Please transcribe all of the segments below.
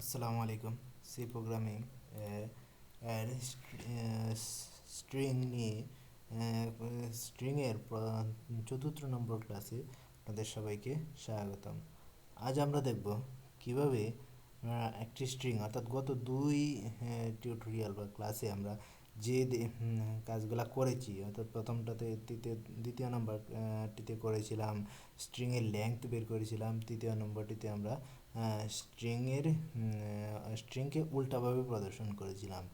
আসসালামু আলাইকুম। C programming এর স্ট্রিং নিয়ে স্ট্রিংয়ের চতুর্থ নম্বর ক্লাসে আপনাদের সবাইকে স্বাগতম। আজ আমরা দেখব কীভাবে একটি স্ট্রিং, অর্থাৎ গত দুই টিউটোরিয়াল বা ক্লাসে আমরা যে কাজগুলা করেছি, অর্থাৎ প্রথমটাতে তৃতীয় দ্বিতীয় নম্বরটিতে করেছিলাম স্ট্রিংয়ের লেংথ বের করেছিলাম, তৃতীয় নম্বরটিতে আমরা স্ট্রিংয়ের স্ট্রিংকে উল্টাভাবে প্রদর্শন করেছিলাম।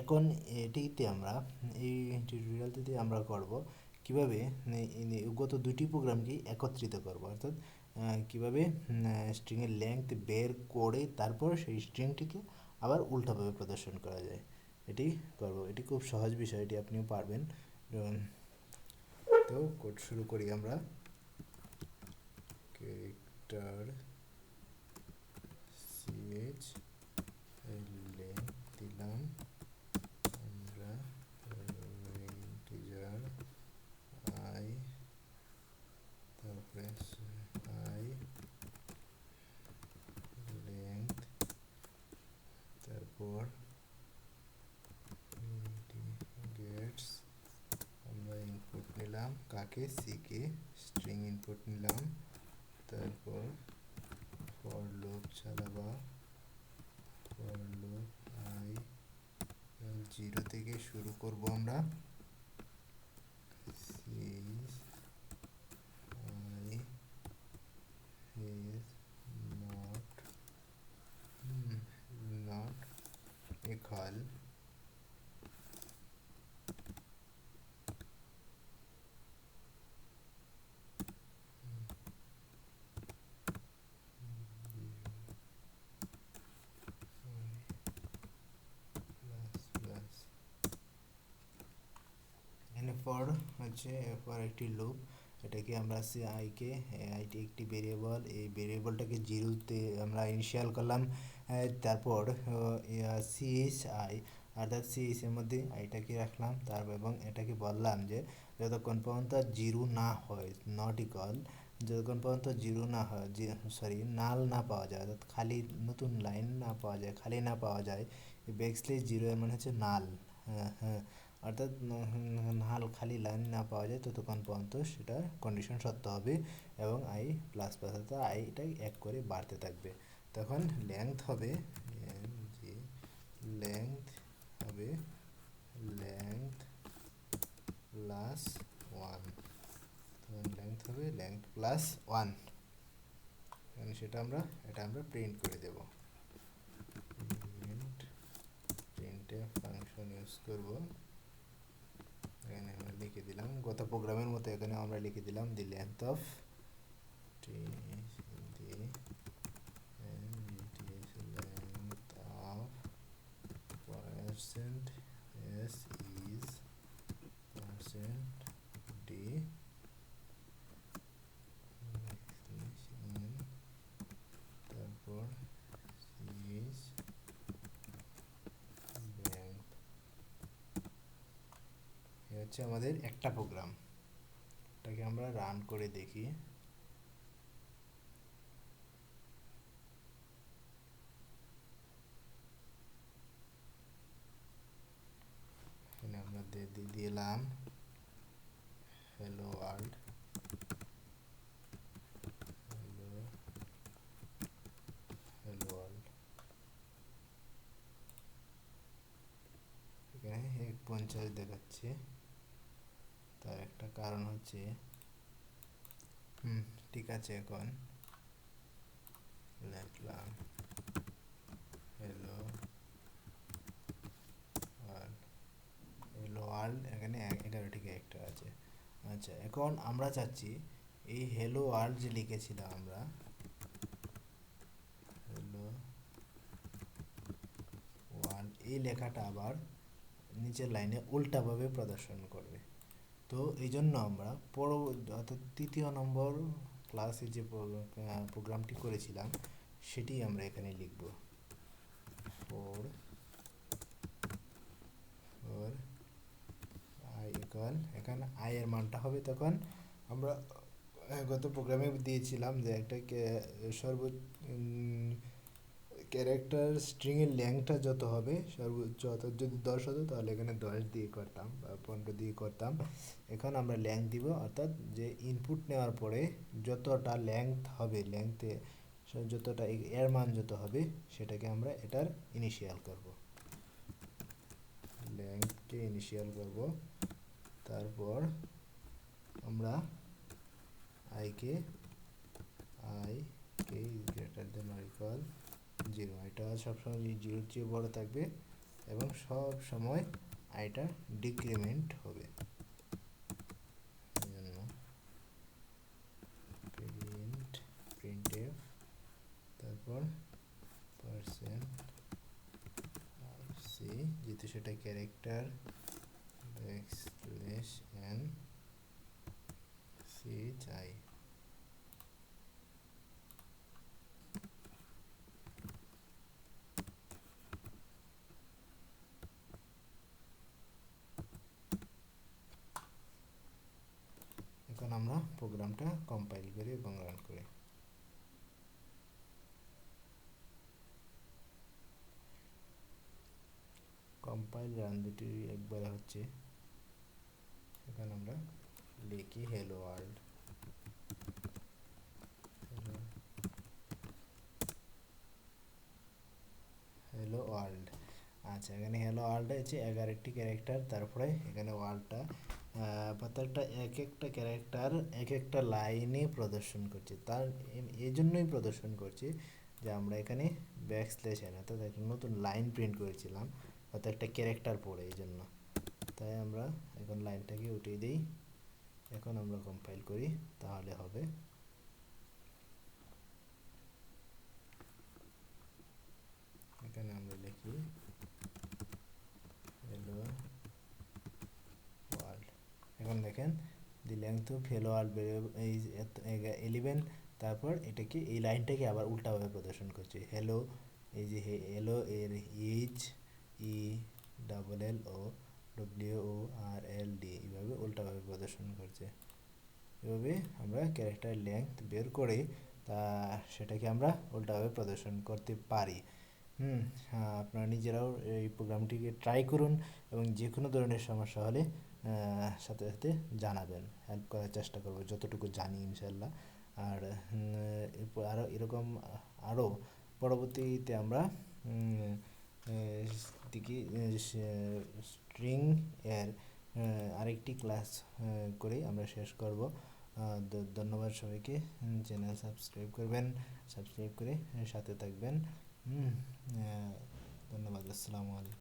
এখন এটিতে আমরা, এই টিউটোরিয়ালটিতে আমরা করব কীভাবে গত দুটি প্রোগ্রামকে একত্রিত করব। অর্থাৎ কীভাবে স্ট্রিংয়ের লেংথ বের করে তারপর সেই স্ট্রিংটিকে আবার উল্টাভাবে প্রদর্শন করা যায়। এটি করব। এটি খুব সহজ বিষয়, এটি আপনিও পারবেন। তো কোড শুরু করি আমরা। ক্যারেক্টার সিএচ লেংথ দিলাম আমরা ইন্টিজার আই তারপরে আই লেংথ তারপর গেটস আমরা ইনপুট নিলাম কাকে সিকে স্ট্রিং ইনপুট নিলাম তারপর ফর লুপ চালাবা করব আমরা C J I is not hmm, not equal for হচ্ছে এরপর একটি লুপ এটাকে আমরা সি আইকে আইটি একটি ভেরিয়েবল এই ভেরিয়েবলটাকে জিরোতে আমরা ইনিশিয়াল করলাম তারপর সিএইচ আই অর্থাৎ এর মধ্যে আইটাকে রাখলাম, তারপর এবং এটাকে বললাম যে যতক্ষণ পর্যন্ত জিরো না হয় নট ইকুয়াল যতক্ষণ পর্যন্ত জিরো না হয় সরি নাল না পাওয়া যায়, অর্থাৎ খালি নতুন লাইন না পাওয়া যায়, খালি না পাওয়া যায় ব্যাকস্লেস জিরো মানে হচ্ছে নাল হ্যাঁ হ্যাঁ অর্থাৎ নাল খালি লাইন না পাওয়া যায়, ততক্ষণ পর্যন্ত সেটা কন্ডিশন সত্য হবে এবং আই প্লাস প্লাস অর্থাৎ আইটা এক করে বাড়তে থাকবে। তখন লেংথ হবে, যে লেংথ হবে লেংথ প্লাস ওয়ান তখন লেংথ হবে লেংথ প্লাস ওয়ান সেটা আমরা, এটা আমরা প্রিন্ট করে দেব। প্রিন্ট প্রিন্টে ফাংশন ইউজ করব। লিখে দিলাম। গত প্রোগ্রামের মতো এখানে আমরা লিখে দিলাম the length of the length of percent S is percent হচ্ছে আমাদের একটা প্রোগ্রাম এটাকে আমরা রান করে দেখি। এখানে দিয়ে দিলাম। হ্যালো ওয়ার্ল্ড পঞ্চাশ দেখাচ্ছে। তার একটা কারণ হচ্ছে, হুম, ঠিক আছে এখন। লিখলাম হ্যালো হ্যালো ওয়ার্ল্ড এখানে এক- এগারোটি একটা আছে। আচ্ছা এখন আমরা চাচ্ছি, এই হ্যালো ওয়ার্ল্ড যে লিখেছিলাম আমরা হ্যালো ওয়ার্ল্ড এই লেখাটা আবার নিচের লাইনে উল্টাভাবে প্রদর্শন করবে। তো এই জন্য আমরা পর অর্থাৎ তৃতীয় নম্বর ক্লাসে যে প্রোগ্রামটি করেছিলাম সেটি আমরা এখানে লিখব। ফোর ফোর আই ইকুয়াল এখানে আই এর মানটা হবে তখন আমরা গত প্রোগ্রামে দিয়েছিলাম যে একটা কে- সর্ব উম, ক্যারেক্টার স্ট্রিংয়ের ল্যাংথটা যত হবে সর্বোচ্চ অর্থাৎ যদি দশ হতো তাহলে এখানে দশ দিয়ে করতাম বা পনেরো দিয়ে করতাম। এখন আমরা ল্যাংথ দিব, অর্থাৎ যে ইনপুট নেওয়ার পরে যতটা ল্যাংথ হবে ল্যাংথে যতটা এর মান যত হবে, সেটাকে আমরা এটার ইনিশিয়াল করব। ল্যাংথকে ইনিশিয়াল করব, তারপর আমরা আইকে I K is greater than or equal zero, এটা সবসময় জিরোর চেয়ে বড় থাকবে এবং সব সময় আইটা ডিক্রিমেন্ট হবে। তারপর পার্সেন্ট সি যেহেতু সেটা ক্যারেক্টার ব্যাকস্ল্যাশ এন সি চাই এখন আমরা প্রোগ্রামটা কম্পাইল করি এবং রান করি কম্পাইল রান দুটি একবারে হচ্ছে এখানে আমরা লিখি হ্যালো ওয়ার্ল্ড হ্যালো ওয়ার্ল্ড আচ্ছা এখানে হ্যালো ওয়ার্ল্ডে হচ্ছে এগারোটি ক্যারেক্টার তারপরে এখানে ওয়ার্ল্ডটা প্রত্যেকটা এক একটা ক্যারেক্টার এক একটা লাইনে প্রদর্শন করছে। তার এই জন্যই প্রদর্শন করছি যে আমরা এখানে ব্যাক স্ল্যাশ এন অর্থাৎ একটা নতুন লাইন প্রিন্ট করেছিলাম অর্থাৎ একটা ক্যারেক্টার পড়ে এই জন্য তাই আমরা এখন লাইনটাকে উঠিয়ে দিই। এখন আমরা কম্পাইল করি, তাহলে হবে। এখানে আমরা লিখি হ্যালো ওয়ার্ল্ড এখন দেখেন দি লেংথ অফ ওয়ার্ল্ড এই এলিভেন তারপর এটাকে, এই লাইনটাকে আবার উল্টাভাবে প্রদর্শন করছে। হ্যালো এই যে হ্যালো এর H E double L O W O R L D এইভাবে উল্টাভাবে প্রদর্শন করছে। এভাবে আমরা ক্যারেক্টার লেংথ বের করে তা, সেটাকে আমরা উল্টাভাবে প্রদর্শন করতে পারি। হুম আপনারা নিজেরাও এই প্রোগ্রামটিকে ট্রাই করুন এবং যে কোনো ধরনের সমস্যা হলে সাথে সাথে জানাবেন। হেল্প করার চেষ্টা করব, যতটুকু জানি ইনশাল্লাহ আর আরও এরকম আরও পরবর্তীতে আমরা দিকে স্ট্রিং এর আরেকটি ক্লাস করে আমরা শেষ করব। ধন্যবাদ সবাইকে। চ্যানেল সাবস্ক্রাইব করবেন সাবস্ক্রাইব করে সাথে থাকবেন। ধন্যবাদ আসসালামু আলাইকুম।